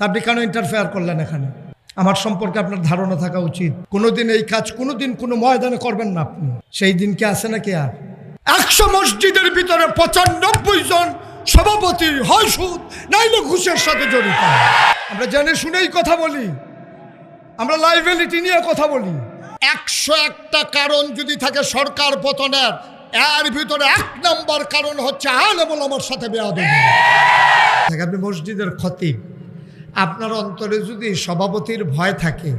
আপনি কেন ইন্টারফেয়ার করলেন এখানে? আমার সম্পর্কে আপনার ধারণা থাকা উচিত। কোনোদিন এই কাজ, কোনোদিন কোনো ময়দানে করবেন না আপনি। সেই দিন কি আছে নাকি আর? একশো মসজিদের ভিতরে পঁচানব্বই জন সভাপতি হয় সুদ নাইলে ঘুষের সাথে জড়িত। আমরা জেনে শুনেই কথা বলি। আমরা লাইবিলিটি নিয়ে কথা বলি। একশো একটা কারণ যদি থাকে সরকার পতনের, এর ভিতরে এক নাম্বার কারণ হচ্ছে আলেমুল আমার সাথে বেয়া দেবে আপনি মসজিদের খতিব। আপনার অন্তরে যদি সভাপতির ভয় থাকে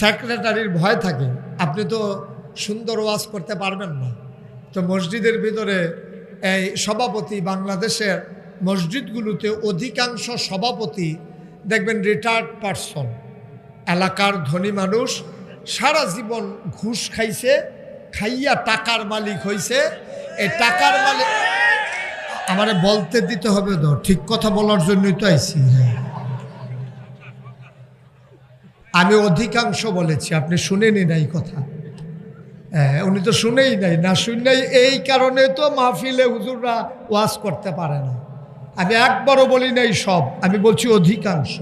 সেক্রেটারির ভয় থাকে, আপনি তো সুন্দর ওয়াজ করতে পারবেন না। তো মসজিদের ভিতরে এই সভাপতি বাংলাদেশের মসজিদগুলোতে অধিকাংশ সভাপতি দেখবেন রিটায়ার্ড পারসন এলাকার ধনী মানুষ সারা জীবন ঘুষ খাইছে, খাইয়া টাকার মালিক হইছে। এই টাকার মালিক আমারে বলতে দিতে হবে তো, ঠিক কথা বলার জন্যই তো আইসি হ্যাঁ আমি অধিকাংশ বলেছি, আপনি শুনেনি নাই কথা। হ্যাঁ উনি তো শুনেই নাই, না শুনেই এই কারণে তো মাহফিলে হুজুররা ওয়াজ করতে পারে না। আমি একবারও বলি নাই সব, আমি বলছি অধিকাংশ।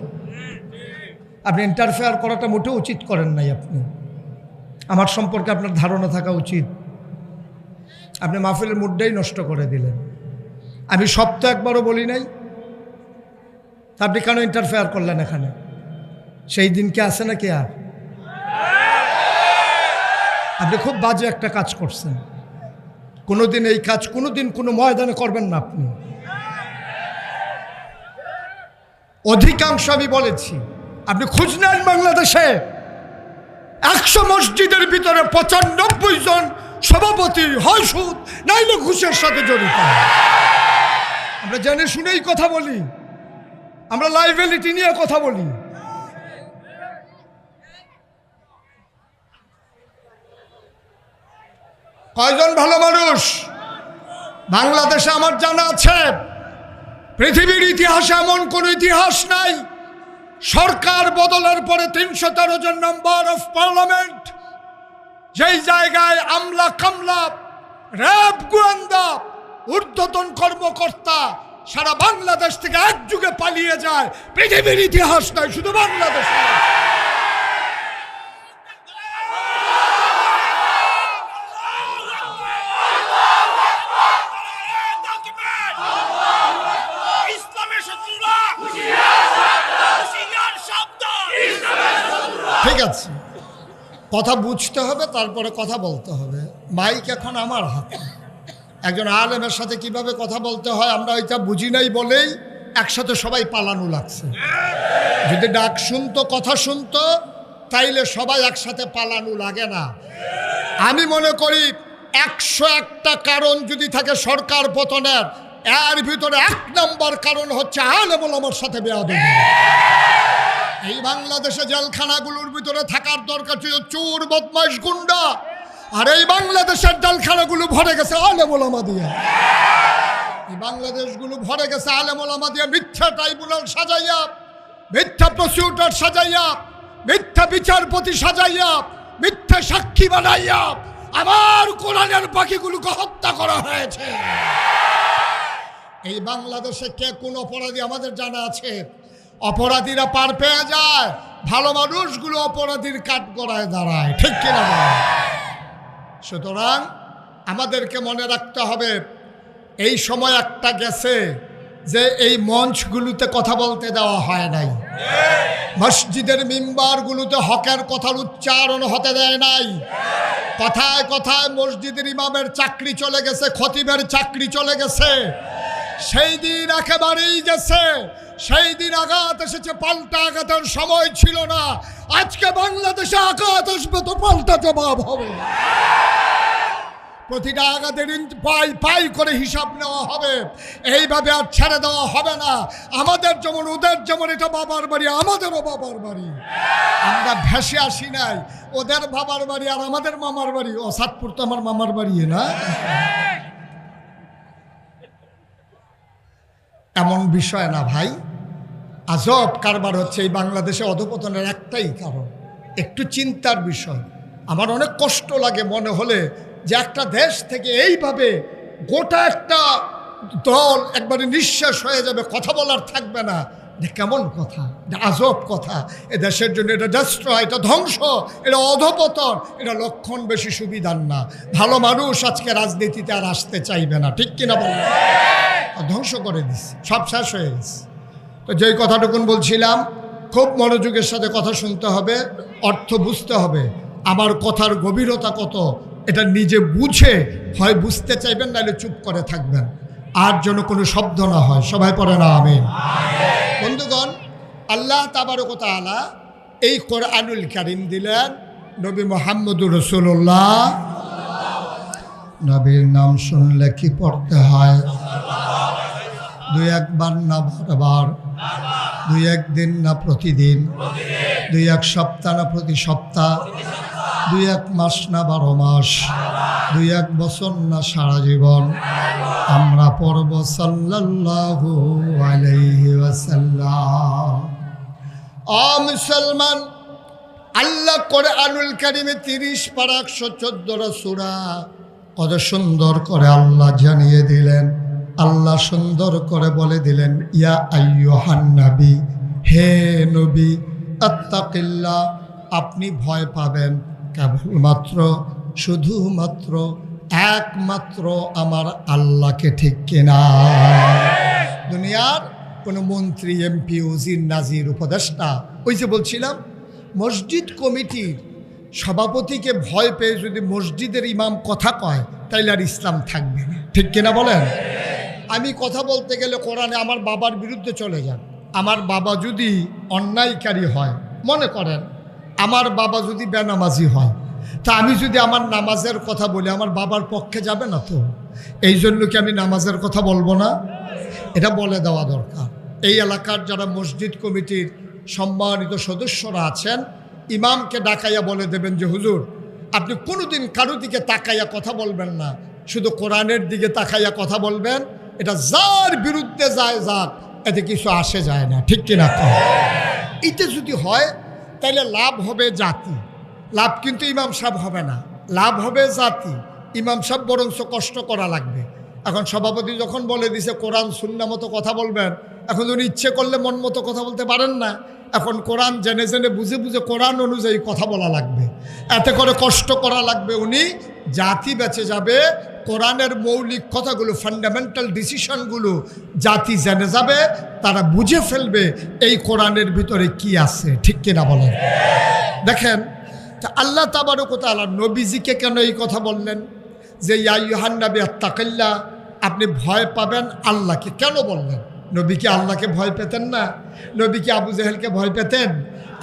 আপনি ইন্টারফেয়ার করাটা মোটেও উচিত করেন নাই আপনি। আমার সম্পর্কে আপনার ধারণা থাকা উচিত। আপনি মাহফিলের মুডটাই নষ্ট করে দিলেন। আমি সব তো একবারও বলি নাই। আপনি কেন ইন্টারফেয়ার করলেন এখানে? সেই দিন কি আছে নাকি আর? আপনি খুব বাজে একটা কাজ করছেন। কোনোদিন এই কাজ, কোনোদিন কোনো ময়দানে করবেন না আপনি। অধিকাংশ আমি বলেছি, আপনি খুঁজ নেন বাংলাদেশে। একশো মসজিদের ভিতরে পঁচানব্বই জন সভাপতি হয় সুদ নাইলে ঘুষের সাথে জড়িত। আমরা জেনে শুনেই কথা বলি। আমরা লাইবিলিটি নিয়ে কথা বলি। কয়জন ভালো মানুষ? বাংলাদেশে আমার জানা আছে, পৃথিবীর ইতিহাসে এমন কোন ইতিহাস নাই। সরকার বদলের পরে তিনশো তেরো জন নম্বর অফ পার্লামেন্ট যেই জায়গায় আমলা কামলা, র্যাব গোয়েন্দা, ঊর্ধ্বতন কর্মকর্তা সারা বাংলাদেশ থেকে এক যুগে পালিয়ে যায়। পৃথিবীর ইতিহাস নয় শুধু বাংলাদেশ ইসলামের শত্রুরা হুঁশিয়ার সাবধান ঠিক আছে কথা বুঝতে হবে, তারপরে কথা বলতে হবে। মাইক এখন আমার হাতে। একজন আলেমের সাথে কীভাবে কথা বলতে হয়, আমরা ওইটা বুঝি নাই বলেই একসাথে সবাই পালানো লাগছে। যদি ডাক শুনতো, কথা শুনতো, তাইলে সবাই একসাথে পালানো লাগে না। আমি মনে করি একশো একটা কারণ যদি থাকে সরকার পতনের, এর ভিতরে এক নম্বর কারণ হচ্ছে আলেমুল আমার সাথে বেয়া দেবে এই বাংলাদেশে জেলখানাগুলোর ভিতরে থাকার দরকার ছিল চোর, বদমাইশ, গুন্ডা। আর এই বাংলাদেশের জেলখানাগুলো ভরে গেছে আলেমোলামা দিয়ে। এই বাংলাদেশগুলো ভরে গেছে আলেমোলামা দিয়ে মিথ্যা ট্রাইব্যুনাল সাজাইয়া, মিথ্যা প্রসিকিউটর সাজাইয়া, মিথ্যা বিচারপতি সাজাইয়া, মিথ্যা সাক্ষী বানাইয়া আমার কোরআনের পাখিগুলোকে হত্যা করা হয়েছে। এই বাংলাদেশে কে কোন অপরাধী আমাদের জানা আছে? অপরাধীরা পার পেয়ে যায়, ভালো মানুষগুলো অপরাধীর কাঠ গড়ায় দাঁড়ায়, ঠিক কিনা? সুতরাং আমাদেরকে মনে রাখতে হবে, এই সময় একটা গেছে যে এই মঞ্চগুলোতে কথা বলতে দেওয়া হয় নাই। মসজিদের মিম্বারগুলোতে হকের কথার উচ্চারণ হতে দেয় নাই। কথায় কথায় মসজিদের ইমামের চাকরি চলে গেছে, খতিবের চাকরি চলে গেছে। সেই দিন একেবারেই গেছে সেই দিন আঘাত এসেছে, পাল্টা আঘাতের সময় ছিল না। আজকে বাংলাদেশে আঘাত আসবে তো পাল্টা জবাব হবে। প্রতিটা আঘাতের পাই পাই করে হিসাব নেওয়া হবে। এইভাবে আর ছেড়ে দেওয়া হবে না। আমাদের যেমন ওদের যেমন, এটা বাবার বাড়ি, আমাদেরও বাবার বাড়ি। আমরা ভেসে আসি নাই। ওদের বাবার বাড়ি আর আমাদের মামার বাড়ি। ও সাতপুর তো আমার মামার বাড়ি না? এমন বিষয় না ভাই। আজব কারবার হচ্ছে এই বাংলাদেশে অধপতনের একটাই কারণ। একটু চিন্তার বিষয়। আমার অনেক কষ্ট লাগে মনে হলে যে একটা দেশ থেকে এইভাবে গোটা একটা দল একবারে নিঃশ্বাস হয়ে যাবে, কথা বলার থাকবে না। এটা কেমন কথা? এটা আজব কথা। এ দেশের জন্য এটা ডেস্ট্রয় এটা ধ্বংস, এটা অধপতন, এটা লক্ষণ বেশি সুবিধার না। ভালো মানুষ আজকে রাজনীতিতে আর আসতে চাইবে না। ঠিক কিনা বলবেন আর ধ্বংস করে দিচ্ছে, সব শেষ হয়ে গেছে। তো যেই কথাটুকুন বলছিলাম, খুব মনোযোগের সাথে কথা শুনতে হবে, অর্থ বুঝতে হবে, আমার কথার গভীরতা কত, এটা নিজে বুঝে, হয় বুঝতে চাইবেন, নাহলে চুপ করে থাকবেন। আর যেন কোনো শব্দ না হয়, সবাই পড়ে না আমি বন্ধুগণ, আল্লাহ তাবারকতা আলা এই কোরআনুল কারিম দিলেন নবী মোহাম্মদুর রসুল্লাহ নবীর নাম শুনলে কি পড়তে হয়? দুই একবার না বারবার, দুই একদিন না প্রতিদিন, দুই এক সপ্তাহ না প্রতি সপ্তাহ, দুই এক মাস না বারো মাস, দুই এক বছর না সারা জীবন। আমরা পড়ব সাল্লাল্লাহু আল্লাহ করে আনুল কারিমে তিরিশ পারা একশো চোদ্দটা সুরা কত সুন্দর করে আল্লাহ জানিয়ে দিলেন। আল্লাহ সুন্দর করে বলে দিলেন, ইয়া আইয়ুহান নবী, হে নবী আত্তাকিল্লা আপনি ভয় পাবেন। কেবলমাত্র, শুধুমাত্র, একমাত্র আমার আল্লাহকে ঠিক কিনা? দুনিয়ার কোনো মন্ত্রী, এমপি, উজির, নাজির, উপদেষ্টা, ওই যে বলছিলাম, মসজিদ কমিটির সভাপতিকে ভয় পেয়ে যদি মসজিদের ইমাম কথা কয়, তাইলে আর ইসলাম থাকবে না। ঠিক কিনা বলেন? আমি কথা বলতে গেলে কোরআনে আমার বাবার বিরুদ্ধে চলে যান। আমার বাবা যদি অন্যায়কারী হয়, মনে করেন, আমার বাবা যদি বেনামাজি হয়, তা আমি যদি আমার নামাজের কথা বলি, আমার বাবার পক্ষে যাবে না তো? এই জন্য কি আমি নামাজের কথা বলব না? এটা বলে দেওয়া দরকার। এই এলাকার যারা মসজিদ কমিটির সম্মানিত সদস্যরা আছেন, ইমামকে ডাকাইয়া বলে দেবেন যে, হুজুর, আপনি কোনোদিন কারও দিকে তাকাইয়া কথা বলবেন না। শুধু কোরআনের দিকে তাকাইয়া কথা বলবেন এটা যার বিরুদ্ধে যায় যাক এতে কিছু আসে যায় না, ঠিক কিনা এতে যদি হয় তাহলে লাভ হবে জাতি। লাভ কিন্তু ইমাম সাহেব হবে না। লাভ হবে জাতি। ইমাম সাহেব বরঞ্চ কষ্ট করা লাগবে। এখন সভাপতি যখন বলে দিছে, কোরআন শূন্য মতো কথা বলবেন। এখন উনি ইচ্ছে করলে মন মতো কথা বলতে পারেন না। এখন কোরআন জেনে জেনে বুঝে বুঝে কোরআন অনুযায়ী কথা বলা লাগবে। এতে করে কষ্ট করা লাগবে উনি। জাতি বেঁচে যাবে কোরআনের মৌলিক কথাগুলো ফান্ডামেন্টাল ডিসিশনগুলো জাতি জেনে যাবে, তারা বুঝে ফেলবে এই কোরআনের ভিতরে কি আছে, ঠিক কিনা বলেন? দেখেন, তা আল্লাহ তাবারকতালা নবীজিকে কেন এই কথা বললেন? যে ইয়াহান নবী আত্মাকাল্লা আপনি ভয় পাবেন আল্লাহকে। কেন বললেন? নবী কি আল্লাহকে ভয় পেতেন না? নবী কি আবু জাহেলকে ভয় পেতেন?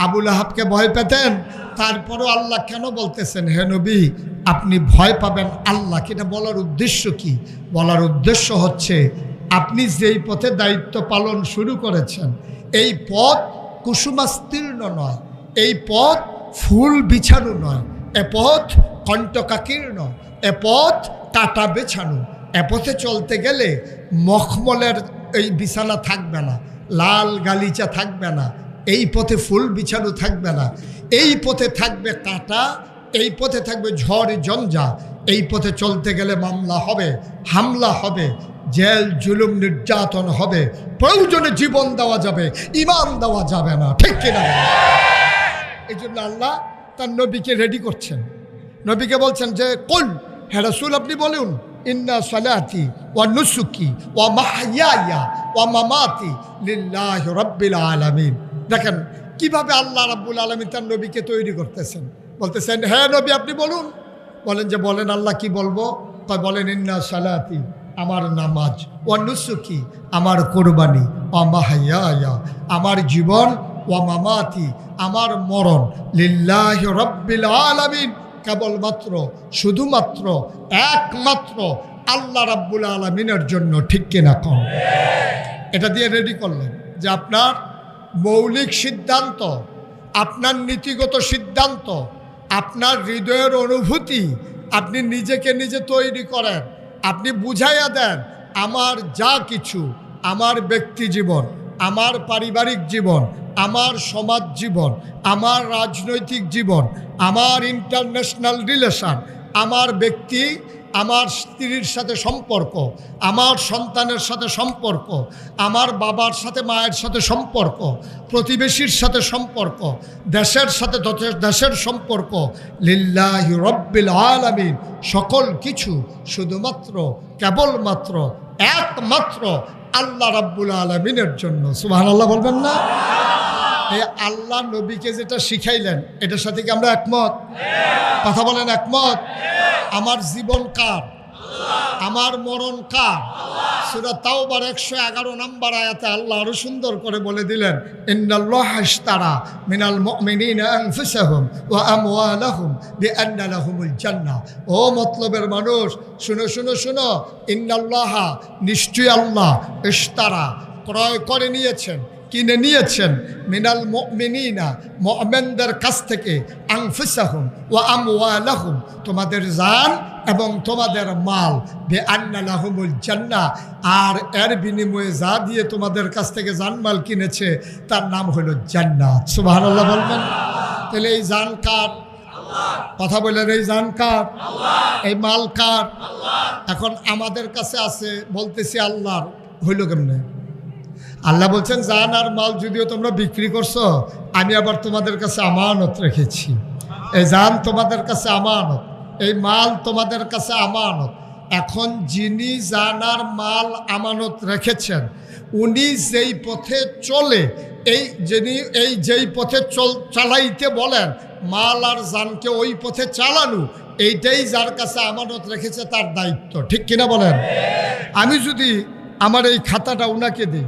আবুল আহাবকে ভয় পেতেন? তারপরও আল্লাহ কেন বলতেছেন, হে নবী আপনি ভয় পাবেন আল্লাহকে। এটা বলার উদ্দেশ্য কি? বলার উদ্দেশ্য হচ্ছে, আপনি যেই পথে দায়িত্ব পালন শুরু করেছেন, এই পথ কুসুমাস্তীর্ণ নয়, এই পথ ফুল বিছানো নয়, এ পথ কণ্টকাকীর্ণ, এ পথ টাটা বেছানো, এ পথে চলতে গেলে মখমলের এই বিছানা থাকবে না, লাল গালিচা থাকবে না, এই পথে ফুল বিছানো থাকবে না, এই পথে থাকবে কাঁটা এই পথে থাকবে ঝড় জঞ্জা এই পথে চলতে গেলে মামলা হবে, হামলা হবে, জেল, জুলুম, নির্যাতন হবে। প্রয়োজনে জীবন দেওয়া যাবে, ইমান দেওয়া যাবে না, ঠিক কিনা এই জন্য আল্লাহ তার নবীকে রেডি করছেন। নবীকে বলছেন যে কোন হ্যাঁ রাসূল, আপনি বলুন, ইন্না সালাতি ওয়া নুসুকি ওয়া মাহইয়া ওয়া মামাতি লিল্লাহি রাব্বিল আলামিন। দেখেন, কীভাবে আল্লাহ রাব্বুল আলমী তার নবীকে তৈরি করতেছেন। বলতেছেন হ্যাঁ নবী, আপনি বলুন। বলেন যে, বলেন আল্লাহ কি বলব? কয়, বলেন, ইন্না সালাতি, আমার নামাজ ও নুসুকি, আমার কোরবানি ও মাহাইয়া আমার জীবন ও মামাতি, আমার মরণ, লিল্লাহ রব্বিল আলামিন। কেবলমাত্র, শুধুমাত্র, একমাত্র আল্লাহ রাব্বুল আলমিনের জন্য, ঠিক কিনা কম? এটা দিয়ে রেডি করলেন যে, আপনার মৌলিক সিদ্ধান্ত, আপনার নীতিগত সিদ্ধান্ত আপনার হৃদয়ের অনুভূতি আপনি নিজেকে নিজে তৈরি করেন। আপনি বুঝাইয়া দেন, আমার যা কিছু, আমার ব্যক্তি জীবন, আমার পারিবারিক জীবন, আমার সমাজ জীবন, আমার রাজনৈতিক জীবন, আমার ইন্টারন্যাশনাল রিলেশন আমার ব্যক্তি আমার স্ত্রীর সাথে সম্পর্ক আমার সন্তানের সাথে সম্পর্ক আমার বাবার সাথে মায়ের সাথে সম্পর্ক প্রতিবেশীর সাথে সম্পর্ক দেশের সাথে দেশের সম্পর্ক লিল্লাহি রব্বিল আলামিন সকল কিছু শুধুমাত্র কেবলমাত্র একমাত্র আল্লাহ রাব্বুল আলমিনের জন্য। সুবাহ আল্লাহ বলবেন না? এই আল্লাহ নবীকে যেটা শিখাইলেন এটার সাথে কি আমরা একমত? কথা বলেন একমত? আমার জীবন কার? আমার মরণ কার? সুরা তাওবার একশো এগারো নাম্বার আয়াতে আল্লাহ আরও সুন্দর করে বলে দিলেন, ইন্নাল্লাহ ইশতারা মিনাল মুমিনিনা আনফুসাহুম ওয়া আমওয়ালাহুম বিআন্না লাহুমুল জান্নাহ। ও মতলবের মানুষ, শুনো শুনো শুনো, ইন্নাল্লাহ নিশ্চয়ই আল্লাহ ইশতারা, ক্রয় করে নিয়েছেন। কিনে নিয়েছেন মিনাল মুমিনিনা, মুমিনদের কাছ থেকে আনফুসাহুম ওয়া আমওয়ালাহুম, তোমাদের জান এবং তোমাদের মাল বে আন্নালাহুমুল জান্না আর এর বিনিময়ে যা দিয়ে তোমাদের কাছ থেকে জানমাল কিনেছে, তার নাম হলো জান্নাত। সুবহানাল্লাহ বলবেন? তাহলে এই জান কার? কথা বললেন, এই জান কার? এই মাল কার? এখন আমাদের কাছে আছে, বলতেছি আল্লাহর, হইল কেমনে? আল্লাহ বলছেন, জান আর মাল যদিও তোমরা বিক্রি করছ, আমি আবার তোমাদের কাছে আমানত রেখেছি। এই জান তোমাদের কাছে আমানত, এই মাল তোমাদের কাছে আমানত। এখন যিনি জানার মাল আমানত রেখেছেন, উনি যেই পথে চলে, এই যিনি, এই যেই পথে চল, চালাইতে বলেন, মাল আর জানকে ওই পথে চালানো, এইটাই যার কাছে আমানত রেখেছে তার দায়িত্ব। ঠিক কিনা বলেন? আমি যদি আমার এই খাতাটা ওনাকে দিই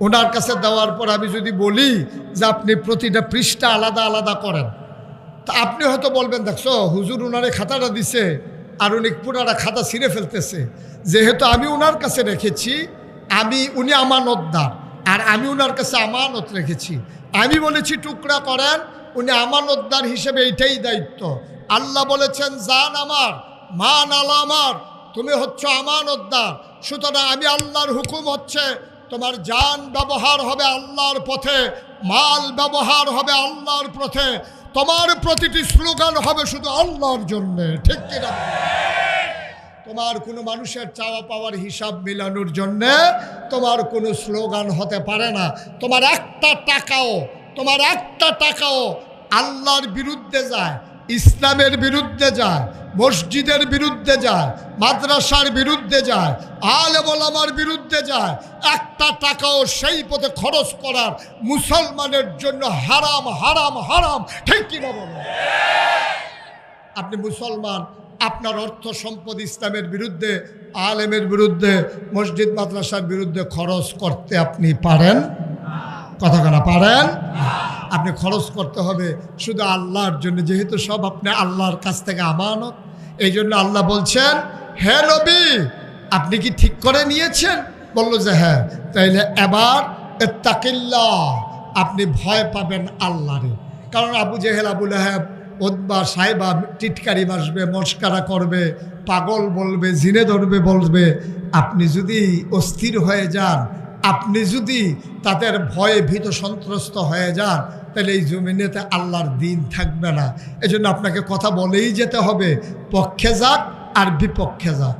ওনার কাছে দেওয়ার পর আমি যদি বলি যে আপনি প্রতিটা পৃষ্ঠা আলাদা আলাদা করেন, তা আপনি হয়তো বলবেন, দেখছ, হুজুর উনারে খাতাটা দিছে আর উনি পুরাটা খাতা ছিঁড়ে ফেলতেছে। যেহেতু আমি ওনার কাছে রেখেছি, আমি, উনি আমানতদার আর আমি ওনার কাছে আমানত রেখেছি। আমি বলেছি, টুকরা করেন, উনি আমানতদার হিসেবে এইটাই দায়িত্ব। আল্লাহ বলেছেন, জান আমার, মান আল আমার, তুমি হচ্ছে আমানতদার। সুতরাং আমি আল্লাহর হুকুম হচ্ছে তোমার যান ব্যবহার হবে আল্লাহর পথে, মাল ব্যবহার হবে আল্লাহর পথে, তোমার প্রতিটি স্লোগান হবে শুধু আল্লাহর জন্যে, ঠিক কিনা তোমার কোনো মানুষের চাওয়া পাওয়ার হিসাব মিলানোর জন্যে তোমার কোনো স্লোগান হতে পারে না। তোমার একটা টাকাও, তোমার একটা টাকাও আল্লাহর বিরুদ্ধে যায়, ইসলামের বিরুদ্ধে যায়, মসজিদের বিরুদ্ধে যায় মাদ্রাসার বিরুদ্ধে যায় আলে বলামার বিরুদ্ধে যায়, একটা টাকাও সেই পথে খরচ করার মুসলমানের জন্য হারাম হারাম হারাম, ঠিক বলো? আপনি মুসলমান, আপনার অর্থ সম্পদ ইসলামের বিরুদ্ধে, আলেমের বিরুদ্ধে, মসজিদ মাদ্রাসার বিরুদ্ধে খরচ করতে আপনি পারেন? কথা কেনা, পারেন? আপনি খরচ করতে হবে শুধু আল্লাহর জন্য, যেহেতু সব আপনি আল্লাহর কাছ থেকে আমানত, এই জন্য আল্লাহ বলছেন হে নবী, আপনি কি ঠিক করে নিয়েছেন? বলল যে হ্যাঁ। তাইলে এবার তাকিল্লা আপনি ভয় পাবেন আল্লাহরে। কারণ আবু জেহেল আবুল আহেব ওদবা সাহেবা টিটকারি বাসবে, মস্কারা করবে, পাগল বলবে, জিনে ধরবে বলবে। আপনি যদি অস্থির হয়ে যান, আপনি যদি তাদের ভয়ে ভীত সন্ত্রস্ত হয়ে যান তাহলে এই জমিনেতে আল্লাহর দিন থাকবে না। এজন্য আপনাকে কথা বলেই যেতে হবে। পক্ষে যাক আর বিপক্ষে যাক